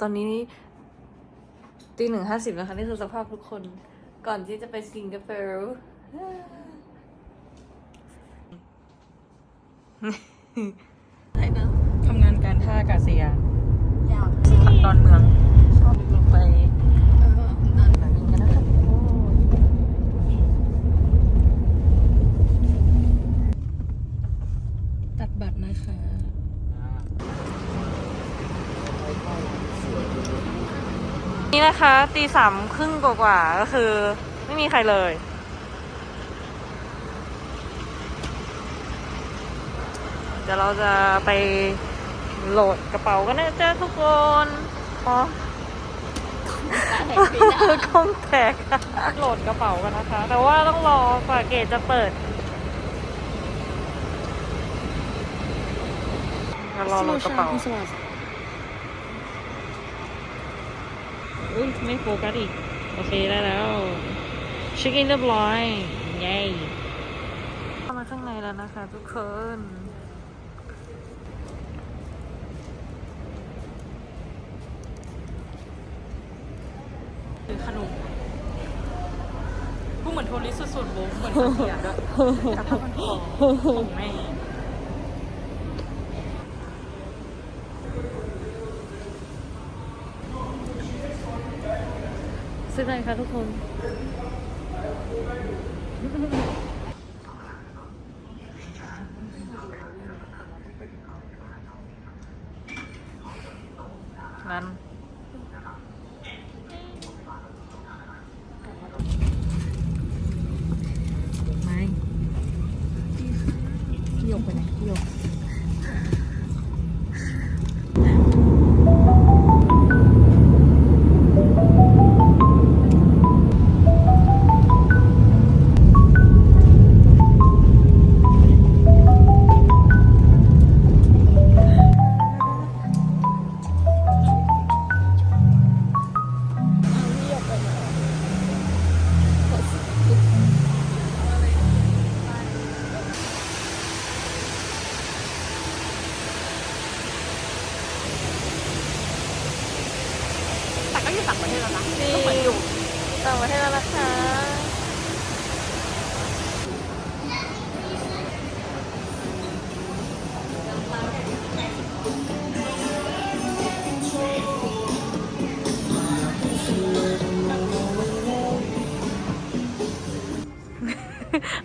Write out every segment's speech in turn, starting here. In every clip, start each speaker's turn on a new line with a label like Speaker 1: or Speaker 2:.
Speaker 1: ตอนนี้ตีหนึ่งห้าสิบนะคะ นี่คือสภาพทุกคนก่อนที่จะไปสิงคโปร์ไหนนะ
Speaker 2: ทำงานการท่าอากาศยาน
Speaker 1: อยาก
Speaker 2: ดอนเมือง
Speaker 1: ชอบลงไป
Speaker 2: เออนั่น
Speaker 1: แบบนี้กันนะคะโอ้ย
Speaker 2: ตัดบัตรนะคะ
Speaker 1: นี่นะคะตีสามครึ่งกว่าๆก็คือ ไม่มีใครเลย เดี๋ยวเราจะไปโหลดกระเป๋ากันนะจ๊ะทุกคนอ๋อคงแตกโหลดกระเป๋ากันนะคะ แต่ว่าต้องรอกว่าเกตจะเปิดรารอโหลดกระเป๋า อุ้ยไม่โฟกัสอีก โอเคได้แล้วเช็คอินเรียบร้อยเย้เข้ามาข้างในแล้วนะคะทุกคน
Speaker 2: คือขนมกูเหมือนโทริสสุดๆโว้เหมือนคนเสียด้วยแต่ถ้ามันของของแม่
Speaker 1: ซื้ออะไรคะทุกคน นั้น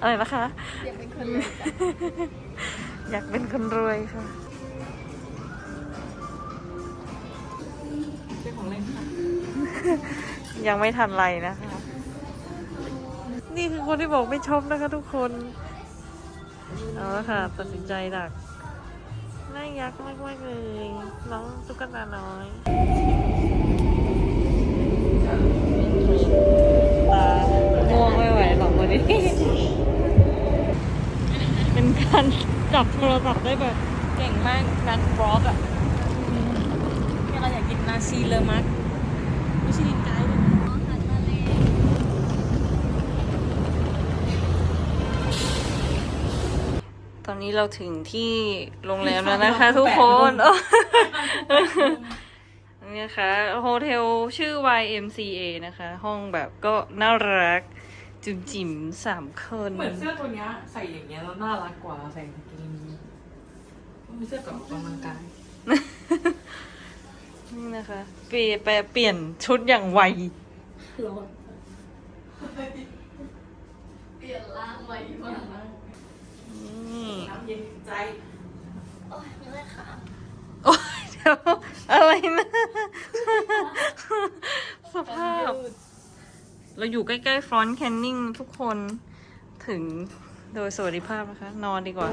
Speaker 2: อะ
Speaker 1: ไรนะคะ
Speaker 2: อยากเป็นคนเลย
Speaker 1: อยากเป็นคนรวยค่ะ
Speaker 2: เป็นของเล่นค่ะ
Speaker 1: ยังไม่ทันไรนะคะ นี่คือคนที่บอกไม่ชอบนะคะทุกคน เอาละค่ะตัดสินใจดักน่ายักมากมากๆเลยน้องตุ๊กตาน้อย จับโทรศัพท์ได้แบบ
Speaker 2: เก่งมากนักบล็อกอะเนี่ยเราอยากกินนาซีเลอมัสไม่ใช่ลินไกด์เลยนะ
Speaker 1: ตอนนี้เราถึงที่โรงแรมแล้วนะคะ ทุกคนนี่นะคะโฮเทลชื่อ YMCA นะคะ ห้องแบบก็น่ารัก จุ๋มจิ๋มสามคน
Speaker 2: เหมือนเสื้อตัวเนี้ยใส่อย่างเงี้ยแล้วน่ารักกว่าใส่กางเกงนี้มันเป็นเสื้อกับออกกำลังกาย
Speaker 1: นี่นะคะเปลี่ยนแปลเปลี่ยนชุดอย่างไว
Speaker 2: ร้อน
Speaker 1: นี่
Speaker 2: น้ำเย็นใจ
Speaker 1: โอ้ยเดี๋ยวอะไรนะ สภาพ เราอยู่ใกล้ๆฟรอนต์แคนนิงทุกคนถึงโดยสวัสดิภาพนะคะ นอนดีกว่า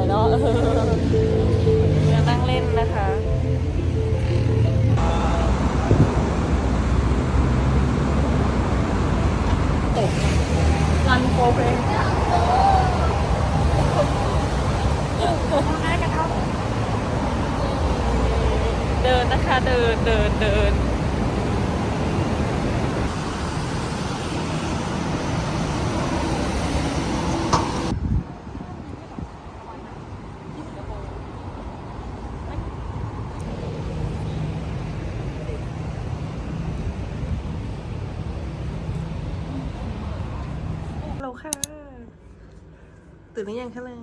Speaker 2: วยเนาะ
Speaker 1: เรืนั่งเล่นนะคะตกรันโฟเรนเดินนะคะ เดินเดินเดิน ตื่นหรือยังคะเลย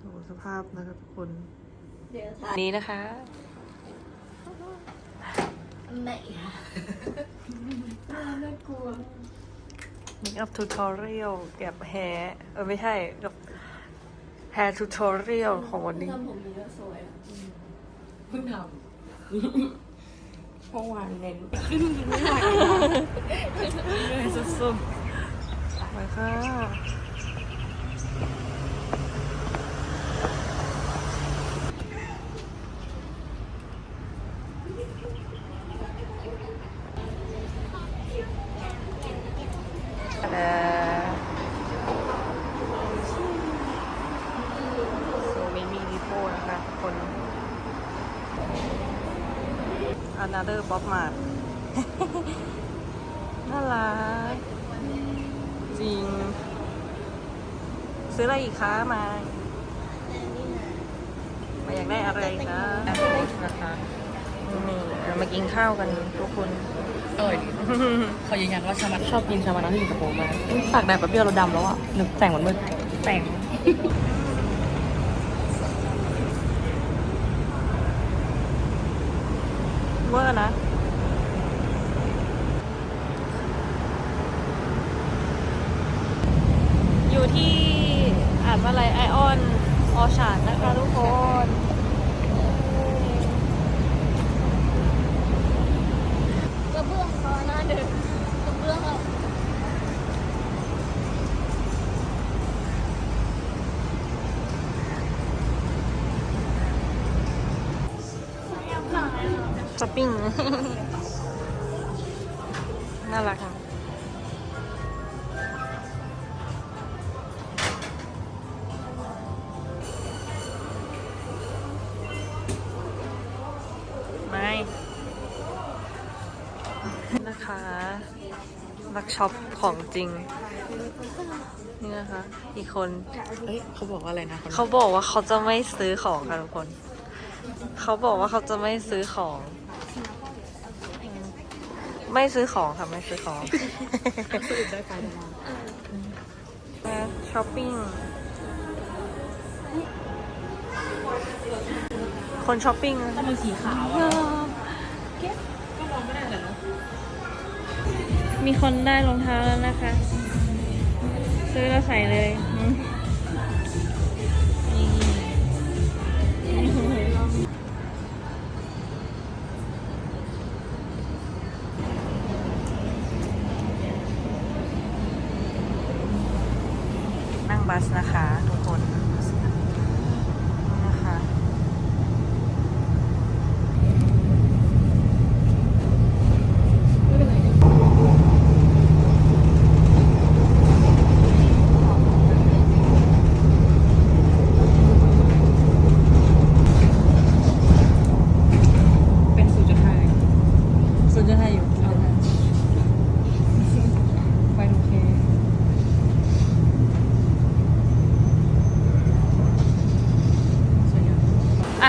Speaker 1: โอ้โหสภาพนะคะทุกคน
Speaker 2: เดี๋ยวถ่าย
Speaker 1: นี้นะคะ
Speaker 2: ไหนอะน่ากลัว
Speaker 1: make up tutorial เก็บแฮร์เออไม่ใช่กับ hair tutorial ของวันนี้
Speaker 2: ทำผมเยอะสวยอะ
Speaker 3: เพิ่งทำเมื่อวานเน้น
Speaker 1: เลยสุดๆ ไปค่ะแต่โซม่มีรีโพนะคะคน another Bob Mart น่ารัก จริง ซื้ออะไรอีกคะมามาอยากได้อะไรคะนะคะนี่เรามากินข้าวกันทุกคน
Speaker 3: อร่อยดีเขายืนยันว่าชามาชอบกินชามานาที่สิงคโปร์มากปากแดดแป๊บเดียวเราดำแล้วอะนึกแต่งเหมือนมืด
Speaker 1: แต่งเวอร์นะ อยู่ที่อ่านว่าอะไรไอออนออชาร์ดนะคะทุกคน
Speaker 2: กระเบื้องเขาหน้าเดินกระเบื้องอะ
Speaker 1: ช้อปปิ้ง น่ารักอะ นะคะนักช็อปของจริง นี่นะคะ อีกคน
Speaker 3: เอ้ยเขาบอกว่าอะไรนะ
Speaker 1: เขาบอกว่าเขาจะไม่ซื้อของค่ะทุกคน เขาบอกว่าเขาจะไม่ซื้อของ ไม่ซื้อของค่ะไม่ซื้อของ
Speaker 3: ซื้อได้ไฟได้มา
Speaker 1: มาช้อปปิ้งคนช้อปปิ้ง
Speaker 3: ถ้ามันสีขาวอะก็มองไม่ได้เลยเนาะ
Speaker 1: มีคนได้รองเท้าแล้วนะคะ ซื้อแล้วใส่เลย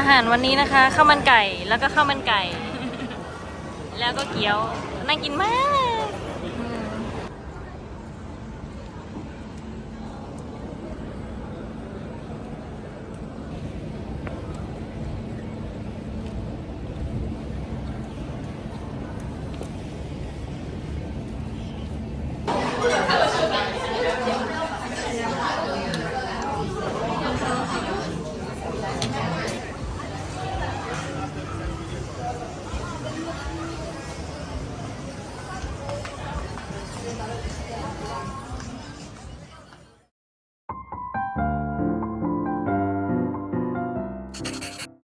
Speaker 1: หารวันนี้นะคะข้าวมันไก่แล้วก็ข้าวมันไก่ แล้วก็เกี๊ยวน่ากินมาก